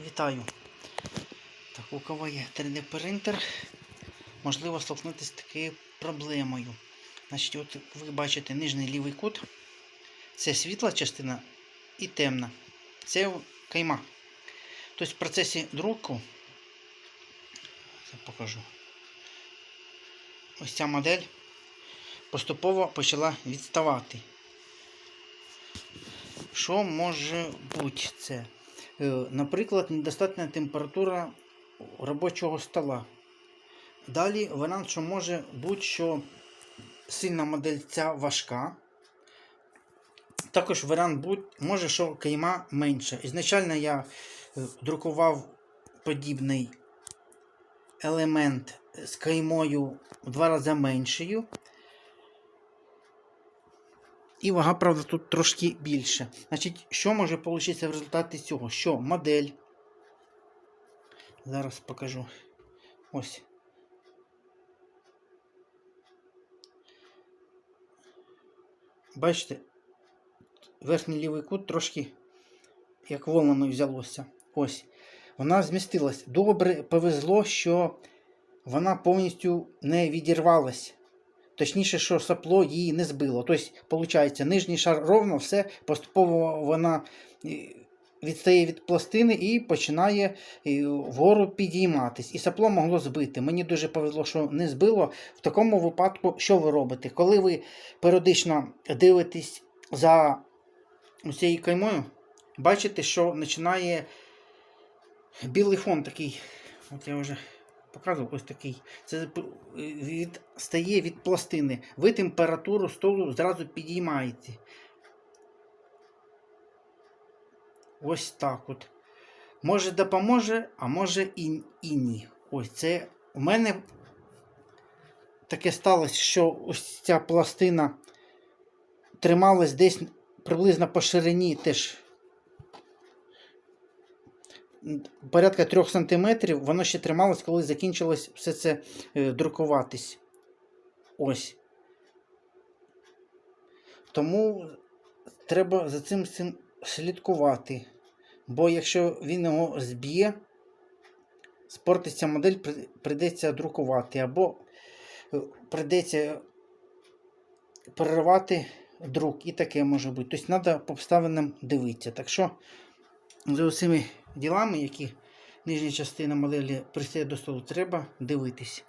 Вітаю. Так, у кого є 3D принтер, можливо столкнутися з такою проблемою. Значить, от ви бачите нижній лівий кут. Це світла частина і темна. Це кайма. Тобто в процесі друку, я покажу. Ось ця модель поступово почала відставати. Що може бути це? Е, Наприклад, недостатня температура робочого стола. Далі варіант, що може бути, що сильна модель ця важка. Також варіант бути, може, що кайма менша. Ізначально я е, друкував подібний елемент з каймою в два рази меншою. І вага, правда, тут трошки більше. Значить, що може вийти в результаті цього? Що модель. Зараз покажу. Ось. Бачите, верхній лівий кут трошки як волною взялося. Ось. Вона змістилась. Добре повезло, що вона повністю не відірвалась. Точніше, що сопло її не збило. Тобто, виходить, нижній шар ровно, все, поступово вона е, відстає від пластини і починає е, вгору підійматись. І сопло могло збити. Мені дуже повезло, що не збило. В такому випадку, що ви робите? Коли ви періодично дивитесь за цією каймою, бачите, що починає білий фон такий. От я вже показував ось такий. Це від, стає від пластини. Ви температуру столу зразу підіймаєте. Ось так от. Може допоможе, а може і, і ні. Ось це у мене таке сталося, що ось ця пластина трималась десь приблизно по ширині теж порядка 3 см, воно ще трималось, коли закінчилось все це е, друкуватись. Ось. Тому треба за цим, цим слідкувати. Бо якщо він його зб'є, спортиться модель, при- прийдеться друкувати, або е, прийдеться переривати друк, і таке може бути. Тобто треба по обставинам дивитися. Так що за цими ділами, які нижня частина моделі пристає до столу, треба дивитись.